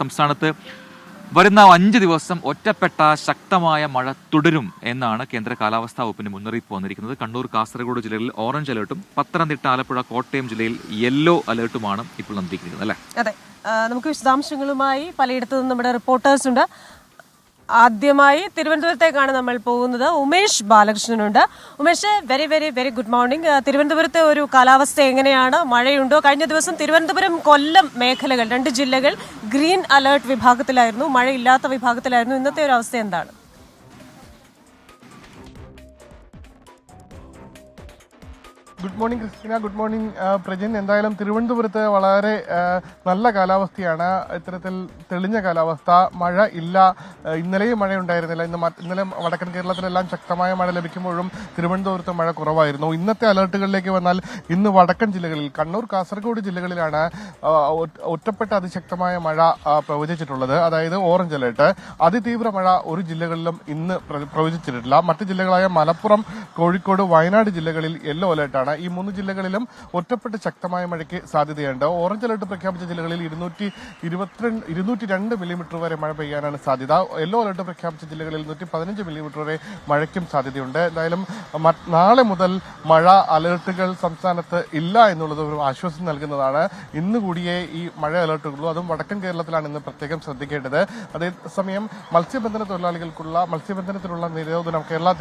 സംസ്ഥാനത്ത് വരുന്ന അഞ്ച് ദിവസം ഒറ്റപ്പെട്ട ശക്തമായ മഴ തുടരും എന്നാണ് കേന്ദ്ര കാലാവസ്ഥാ വകുപ്പിന്റെ മുന്നറിയിപ്പ് വന്നിരിക്കുന്നത്. കണ്ണൂർ കാസർഗോഡ് ജില്ലകളിൽ ഓറഞ്ച് അലേർട്ടും പത്തനംതിട്ട ആലപ്പുഴ കോട്ടയം ജില്ലയിൽ യെല്ലോ അലേർട്ടുമാണ് ഇപ്പോൾ നൽകിയിരിക്കുന്നത് അല്ലേ? അതെ. നമുക്ക് വിശദാംശങ്ങളുമായി പലയിടത്തു നിന്നും നമ്മുടെ റിപ്പോർട്ടേഴ്സ് ഉണ്ട്. ആദ്യമായി തിരുവനന്തപുരത്തേക്കാണ് നമ്മൾ പോകുന്നത്. Umesh ബാലകൃഷ്ണനുണ്ട്. Umesh very very very good morning തിരുവനന്തപുരത്തെ ഒരു കാലാവസ്ഥ എങ്ങനെയാണ്? മഴയുണ്ടോ? കഴിഞ്ഞ ദിവസം തിരുവനന്തപുരം കൊല്ലം മേഖലകൾ രണ്ട് ജില്ലകൾ ഗ്രീൻ അലേർട്ട് വിഭാഗത്തിലായിരുന്നു. മഴയില്ലാത്ത വിഭാഗത്തിലായിരുന്നു. ഇന്നത്തെ ഒരു അവസ്ഥ എന്താണ്? Good morning Christina. Good morning Prajan. എന്തായാലും തിരുവനന്തപുരത്ത് വളരെ നല്ല കാലാവസ്ഥയാണ്. ഇത്തരത്തിൽ തെളിഞ്ഞ കാലാവസ്ഥ. മഴ ഇല്ല. ഇന്നലെയും മഴ ഉണ്ടായിരുന്നില്ല ഇന്ന് ഇന്നലെ വടക്കൻ കേരളത്തിലെല്ലാം ശക്തമായ മഴ ലഭിക്കുമ്പോഴും തിരുവനന്തപുരത്ത് മഴ കുറവായിരുന്നു. ഇന്നത്തെ അലേർട്ടുകളിലേക്ക് വന്നാൽ ഇന്ന് വടക്കൻ ജില്ലകളിൽ കണ്ണൂർ കാസർഗോഡ് ജില്ലകളിലാണ് ഒറ്റപ്പെട്ട അതിശക്തമായ മഴ പ്രവചിച്ചിട്ടുള്ളത്. അതായത് ഓറഞ്ച് അലേർട്ട്. അതിതീവ്ര മഴ ഒരു ജില്ലകളിലും ഇന്ന് പ്രവചിച്ചിട്ടില്ല. മറ്റ് ജില്ലകളായ മലപ്പുറം കോഴിക്കോട് വയനാട് ജില്ലകളിൽ യെല്ലോ അലേർട്ടാണ്. ഈ മൂന്ന് ജില്ലകളിലും ഒറ്റപ്പെട്ട് ശക്തമായ മഴയ്ക്ക് സാധ്യതയുണ്ട്. ഓറഞ്ച് അലർട്ട് പ്രഖ്യാപിച്ച ജില്ലകളിൽ ഇരുന്നൂറ്റി ഇരുപത്തിരണ്ട് ഇരുന്നൂറ്റി രണ്ട് മില്ലിമീറ്റർ വരെ മഴ പെയ്യാനാണ് സാധ്യത. യെല്ലോ അലർട്ട് പ്രഖ്യാപിച്ച ജില്ലകളിൽ നൂറ്റി പതിനഞ്ച് മില്ലിമീറ്റർ വരെ മഴയ്ക്കും സാധ്യതയുണ്ട്. എന്തായാലും നാളെ മുതൽ മഴ അലർട്ടുകൾ സംസ്ഥാനത്ത് ഇല്ല എന്നുള്ളത് ഒരു ആശ്വാസം നൽകുന്നതാണ്. ഇന്ന് കൂടിയേ ഈ മഴ അലേർട്ടുകളുള്ളൂ അതും വടക്കൻ കേരളത്തിലാണ് ഇന്ന് പ്രത്യേകം ശ്രദ്ധിക്കേണ്ടത്. അതേസമയം മത്സ്യബന്ധന തൊഴിലാളികൾക്കുള്ള മത്സ്യബന്ധനത്തിനുള്ള നിരോധനം കേരള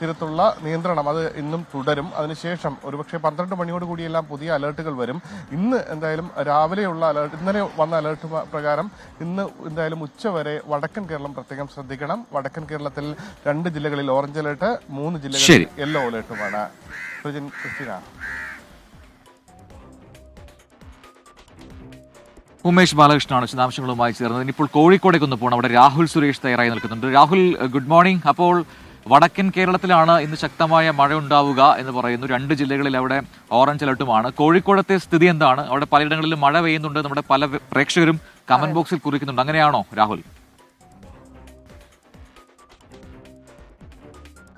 തീരത്തുള്ള നിയന്ത്രണം അത് ഇന്നും തുടരും. അതിനുശേഷം ഒരുപക്ഷെ പന്ത്രണ്ട് മണിയോട് കൂടിയെല്ലാം പുതിയ അലേർട്ടുകൾ വരും. ഇന്ന് എന്തായാലും രാവിലെയുള്ള അലേർട്ട് ഇന്നലെ വന്ന അലേർട്ട് പ്രകാരം ഇന്ന് എന്തായാലും ഉച്ചവരെ വടക്കൻ കേരളം പ്രത്യേകം ശ്രദ്ധിക്കണം. വടക്കൻ കേരളത്തിൽ രണ്ട് ജില്ലകളിൽ ഓറഞ്ച് അലേർട്ട് മൂന്ന് ജില്ലകളിൽ. യെല്ലോ അലേർട്ടുമാണ്. ക്രിസ്tina ഉമേഷ് ബാലകൃഷ്ണനാണ് വിശദാംശങ്ങളുമായി ചേർന്നത്. ഇനിയിപ്പോൾ കോഴിക്കോടേക്ക് ഒന്ന് പോകണം അവിടെ രാഹുൽ സുരേഷ് തയ്യാറായി നിൽക്കുന്നുണ്ട്. Rahul good morning. അപ്പോൾ വടക്കൻ കേരളത്തിലാണ് ഇന്ന് ശക്തമായ മഴ ഉണ്ടാവുക എന്ന് പറയുന്നു. രണ്ട് ജില്ലകളിൽ അവിടെ ഓറഞ്ച് അലർട്ടുമാണ്. കോഴിക്കോടത്തെ സ്ഥിതി എന്താണ്? അവിടെ പലയിടങ്ങളിലും മഴ പെയ്യുന്നുണ്ട്. നമ്മുടെ പല പ്രേക്ഷകരും കമന്റ് ബോക്സിൽ കുറിക്കുന്നുണ്ട്. അങ്ങനെയാണോ Rahul?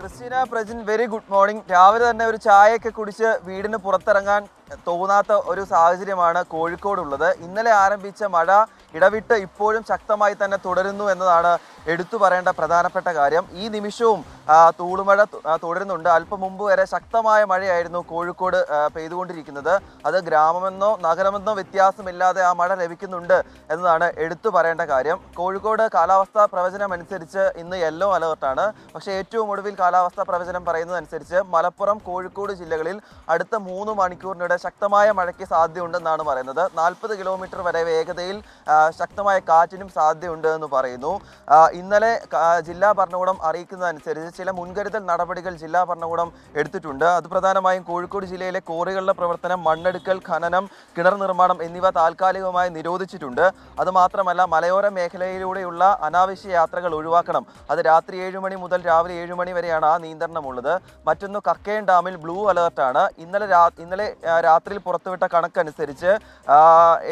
Christina Prajin very good morning രാവിലെ തന്നെ ഒരു ചായയൊക്കെ കുടിച്ച് വീടിന് പുറത്തിറങ്ങാൻ തോന്നാത്ത ഒരു സാഹചര്യമാണ് കോഴിക്കോടുള്ളത്. ഇന്നലെ ആരംഭിച്ച മഴ ഇടവിട്ട് ഇപ്പോഴും ശക്തമായി തന്നെ തുടരുന്നു എന്നതാണ് എടുത്തു പറയേണ്ട പ്രധാനപ്പെട്ട കാര്യം. ഈ നിമിഷവും തൂളുമഴ തുടരുന്നുണ്ട്. അല്പം മുമ്പ് വരെ ശക്തമായ മഴയായിരുന്നു കോഴിക്കോട് പെയ്തുകൊണ്ടിരിക്കുന്നത്. അത് ഗ്രാമമെന്നോ നഗരമെന്നോ വ്യത്യാസമില്ലാതെ ആ മഴ ലഭിക്കുന്നുണ്ട് എന്നതാണ് എടുത്തു പറയേണ്ട കാര്യം. കോഴിക്കോട് കാലാവസ്ഥാ പ്രവചനം അനുസരിച്ച് ഇന്ന് യെല്ലോ അലേർട്ടാണ്. പക്ഷേ ഏറ്റവും ഒടുവിൽ കാലാവസ്ഥാ പ്രവചനം പറയുന്നതനുസരിച്ച് മലപ്പുറം കോഴിക്കോട് ജില്ലകളിൽ അടുത്ത മൂന്ന് മണിക്കൂറിനിടെ ശക്തമായ മഴയ്ക്ക് സാധ്യതയുണ്ടെന്നാണ് പറയുന്നത്. നാൽപ്പത് കിലോമീറ്റർ വരെ വേഗതയിൽ ശക്തമായ കാറ്റിനും സാധ്യതയുണ്ട് എന്ന് പറയുന്നു. ഇന്നലെ ജില്ലാ ഭരണകൂടം അറിയിക്കുന്നതനുസരിച്ച് ചില മുൻകരുതൽ നടപടികൾ ജില്ലാ ഭരണകൂടം എടുത്തിട്ടുണ്ട്. അത് പ്രധാനമായും കോഴിക്കോട് ജില്ലയിലെ കോറികളുടെ പ്രവർത്തനം മണ്ണെടുക്കൽ ഖനനം കിണർ നിർമ്മാണം എന്നിവ താൽക്കാലികമായി നിരോധിച്ചിട്ടുണ്ട്. അതുമാത്രമല്ല മലയോര മേഖലയിലൂടെയുള്ള അനാവശ്യ യാത്രകൾ ഒഴിവാക്കണം. അത് രാത്രി ഏഴ് മണി മുതൽ രാവിലെ ഏഴ് മണി വരെയാണ് ആ നിയന്ത്രണമുള്ളത്. മറ്റൊന്ന് കക്കയം ഡാമിൽ ബ്ലൂ അലേർട്ടാണ്. ഇന്നലെ ഇന്നലെ രാത്രിയിൽ പുറത്തുവിട്ട കണക്കനുസരിച്ച്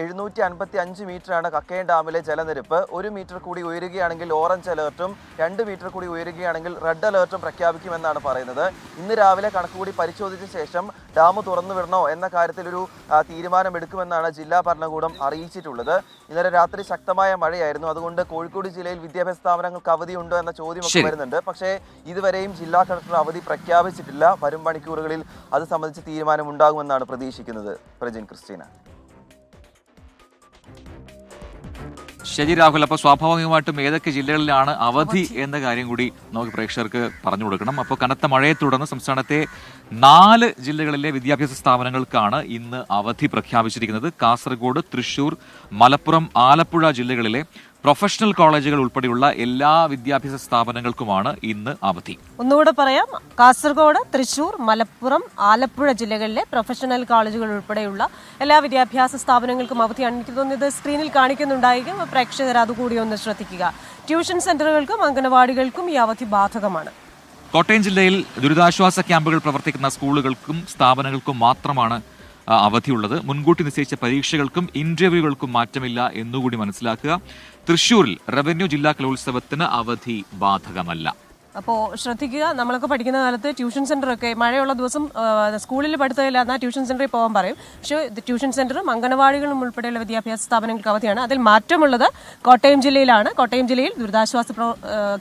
എഴുന്നൂറ്റി അൻപത്തി അഞ്ച് മീറ്ററാണ് കക്കയം ഡാമിലെ ജലനിരപ്പ്. ഒരു മീറ്റർ കൂടി ഉയരുകയാണെങ്കിൽ ഓറഞ്ച് അലേർട്ടും രണ്ട് മീറ്റർ കൂടി ഉയരുകയാണെങ്കിൽ റെഡ് അലേർട്ടും പ്രഖ്യാപിക്കുമെന്നാണ് പറയുന്നത്. ഇന്ന് രാവിലെ കണക്ക് കൂടി പരിശോധിച്ച ശേഷം ഡാം തുറന്നു വിടണോ എന്ന കാര്യത്തിൽ ഒരു തീരുമാനമെടുക്കുമെന്നാണ് ജില്ലാ ഭരണകൂടം അറിയിച്ചിട്ടുള്ളത്. ഇന്നലെ രാത്രി ശക്തമായ മഴയായിരുന്നു. അതുകൊണ്ട് കോഴിക്കോട് ജില്ലയിൽ വിദ്യാഭ്യാസ സ്ഥാപനങ്ങൾക്ക് അവധിയുണ്ടോ എന്ന ചോദ്യമൊക്കെ. വരുന്നുണ്ട്. പക്ഷേ ഇതുവരെയും ജില്ലാ കളക്ടർ അവധി പ്രഖ്യാപിച്ചിട്ടില്ല. വരും മണിക്കൂറുകളിൽ അത് സംബന്ധിച്ച് തീരുമാനം ഉണ്ടാകുമെന്നാണ് പ്രതീക്ഷിക്കുന്നത്. പ്രജിൻ ക്രിസ്റ്റീന. ശരി രാഹുൽ. അപ്പോൾ സ്വാഭാവികമായിട്ടും ഏതൊക്കെ ജില്ലകളിലാണ് അവധി എന്ന കാര്യം കൂടി നമുക്ക് പ്രേക്ഷകർക്ക് പറഞ്ഞു കൊടുക്കണം. അപ്പോൾ കനത്ത മഴയെ തുടർന്ന് സംസ്ഥാനത്തെ നാല് ജില്ലകളിലെ വിദ്യാഭ്യാസ സ്ഥാപനങ്ങൾക്കാണ് ഇന്ന് അവധി പ്രഖ്യാപിച്ചിരിക്കുന്നത്. കാസർഗോഡ് തൃശൂർ മലപ്പുറം ആലപ്പുഴ ജില്ലകളിലെ പ്രൊഫഷണൽ കോളേജുകൾ ഉൾപ്പെടെയുള്ള എല്ലാ വിദ്യാഭ്യാസ സ്ഥാപനങ്ങൾക്കുമാണ് ഇന്ന് അവധി. ഒന്നുകൂടെ പറയാം. കാസർഗോഡ് തൃശൂർ മലപ്പുറം ആലപ്പുഴ ജില്ലകളിലെ പ്രൊഫഷണൽ കോളേജുകൾ ഉൾപ്പെടെയുള്ള എല്ലാ വിദ്യാഭ്യാസ സ്ഥാപനങ്ങൾക്കും അവധിയാണ് എനിക്ക് തോന്നുന്നത് സ്ക്രീനിൽ കാണിക്കുന്നുണ്ടായിരിക്കും. പ്രേക്ഷകർ അതുകൂടി ഒന്ന് ശ്രദ്ധിക്കുക. ട്യൂഷൻ സെന്ററുകൾക്കും അംഗനവാടികൾക്കും ഈ അവധി ബാധകമാണ്. കോട്ടയം ജില്ലയിൽ ദുരിതാശ്വാസ ക്യാമ്പുകൾ പ്രവർത്തിക്കുന്ന സ്കൂളുകൾക്കും സ്ഥാപനങ്ങൾക്കും മാത്രമാണ് അവധിയുള്ളത്. മുൻകൂട്ടി നിശ്ചയിച്ച പരീക്ഷകൾക്കും ഇന്റർവ്യൂകൾക്കും മാറ്റമില്ല എന്നുകൂടി മനസ്സിലാക്കുക. തൃശൂരിൽ റവന്യൂ ജില്ലാ കലോത്സവത്തിന് അവധി ബാധകമല്ല. അപ്പോൾ ശ്രദ്ധിക്കുക നമ്മളൊക്കെ പഠിക്കുന്ന കാലത്ത് ട്യൂഷൻ സെന്ററൊക്കെ മഴയുള്ള ദിവസം സ്കൂളിൽ പഠിത്തമില്ല എന്നാൽ ട്യൂഷൻ സെന്ററിൽ പോകാൻ പറയും. പക്ഷേ ട്യൂഷൻ സെന്ററും അംഗനവാടികളും ഉൾപ്പെടെയുള്ള വിദ്യാഭ്യാസ സ്ഥാപനങ്ങൾക്ക് അവധിയാണ്. അതിൽ മാറ്റമുള്ളത് കോട്ടയം ജില്ലയിലാണ്. കോട്ടയം ജില്ലയിൽ ദുരിതാശ്വാസ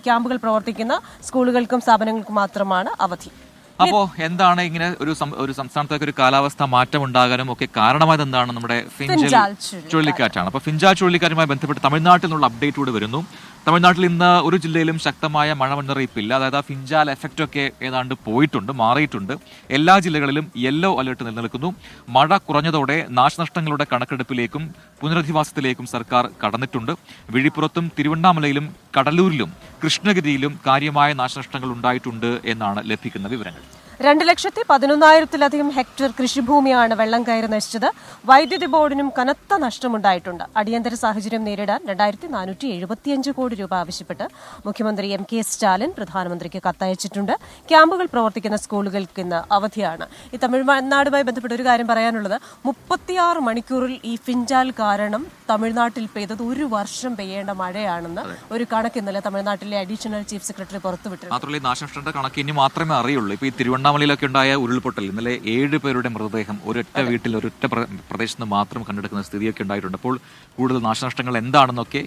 ക്യാമ്പുകൾ പ്രവർത്തിക്കുന്ന സ്കൂളുകൾക്കും സ്ഥാപനങ്ങൾക്കും മാത്രമാണ് അവധി. അപ്പോ എന്താണ് ഇങ്ങനെ ഒരു ഒരു സംസ്ഥാനത്തേക്ക് ഒരു കാലാവസ്ഥ മാറ്റം ഉണ്ടാകാനും ഒക്കെ കാരണമായത് എന്താണ് നമ്മുടെ ഫിഞ്ചൽ ഫിഞ്ചാൽ ചുഴലിക്കാറ്റ്. ചുഴലിക്കാറ്റാണ്. അപ്പൊ ഫിഞ്ചാൽ ചുഴലിക്കാറ്റുമായി ബന്ധപ്പെട്ട് തമിഴ്നാട്ടിൽ നിന്നുള്ള അപ്ഡേറ്റ് കൂടി വരുന്നു. തമിഴ്നാട്ടിൽ ഇന്ന് ഒരു ജില്ലയിലും ശക്തമായ മഴ മുന്നറിയിപ്പില്ല. അതായത് ആ ഫിഞ്ചാൽ എഫക്റ്റ് ഒക്കെ ഏതാണ്ട് പോയിട്ടുണ്ട് മാറിയിട്ടുണ്ട്. എല്ലാ ജില്ലകളിലും യെല്ലോ അലർട്ട് നിലനിൽക്കുന്നു. മഴ കുറഞ്ഞതോടെ നാശനഷ്ടങ്ങളുടെ കണക്കെടുപ്പിലേക്കും പുനരധിവാസത്തിലേക്കും സർക്കാർ കടന്നിട്ടുണ്ട്. വിഴിപ്പുറത്തും തിരുവണ്ണാമലയിലും കടലൂരിലും കൃഷ്ണഗിരിയിലും കാര്യമായ നാശനഷ്ടങ്ങൾ ഉണ്ടായിട്ടുണ്ട് എന്നാണ് ലഭിക്കുന്ന വിവരങ്ങൾ. രണ്ട് ലക്ഷത്തി പതിനൊന്നായിരത്തിലധികം ഹെക്ടർ കൃഷിഭൂമിയാണ് വെള്ളം കയറി നശിച്ചത്. വൈദ്യുതി ബോർഡിനും കനത്ത നഷ്ടമുണ്ടായിട്ടുണ്ട്. അടിയന്തര സാഹചര്യം നേരിടാൻ രണ്ടായിരത്തി നാനൂറ്റി എഴുപത്തിയഞ്ച് കോടി രൂപ ആവശ്യപ്പെട്ട് മുഖ്യമന്ത്രി എം കെ സ്റ്റാലിൻ പ്രധാനമന്ത്രിക്ക് കത്തയച്ചിട്ടുണ്ട്. ക്യാമ്പുകൾ പ്രവർത്തിക്കുന്ന സ്കൂളുകൾക്ക് ഇന്ന് അവധിയാണ്. ഈ തമിഴ്നാടുമായി ബന്ധപ്പെട്ട ഒരു കാര്യം പറയാനുള്ളത്. മുപ്പത്തിയാറ് മണിക്കൂറിൽ ഈ ഫിഞ്ചാൽ കാരണം തമിഴ്നാട്ടിൽ പെയ്തത് ഒരു വർഷം പെയ്യേണ്ട മഴയാണെന്ന് ഒരു കണക്ക് ഇന്നലെ തമിഴ്നാട്ടിലെ അഡീഷണൽ ചീഫ് സെക്രട്ടറി പുറത്തുവിട്ടു മാത്രമല്ല ഈ നാശനഷ്ടങ്ങളുടെ കണക്ക് ഇനി മാത്രമേ അറിയുള്ളൂ. ഇപ്പൊ ഈ തിരുവണ്ണാമലയിലൊക്കെ ഉണ്ടായ ഉരുൾപൊട്ടൽ ഇന്നലെ ഏഴ് പേരുടെ മൃതദേഹം ഒരൊറ്റ വീട്ടിൽ ഒരൊറ്റ പ്രദേശത്ത് മാത്രം കണ്ടെടുക്കുന്ന സ്ഥിതിയൊക്കെ ഉണ്ടായിട്ടുണ്ട്. അപ്പോൾ കൂടുതൽ നാശനഷ്ടങ്ങൾ എന്താണെന്നൊക്കെ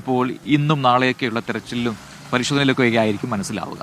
ഇപ്പോൾ ഇന്നും നാളെയൊക്കെയുള്ള തെരച്ചിലും പരിശോധനയിലൊക്കെ ആയിരിക്കും മനസ്സിലാവുക.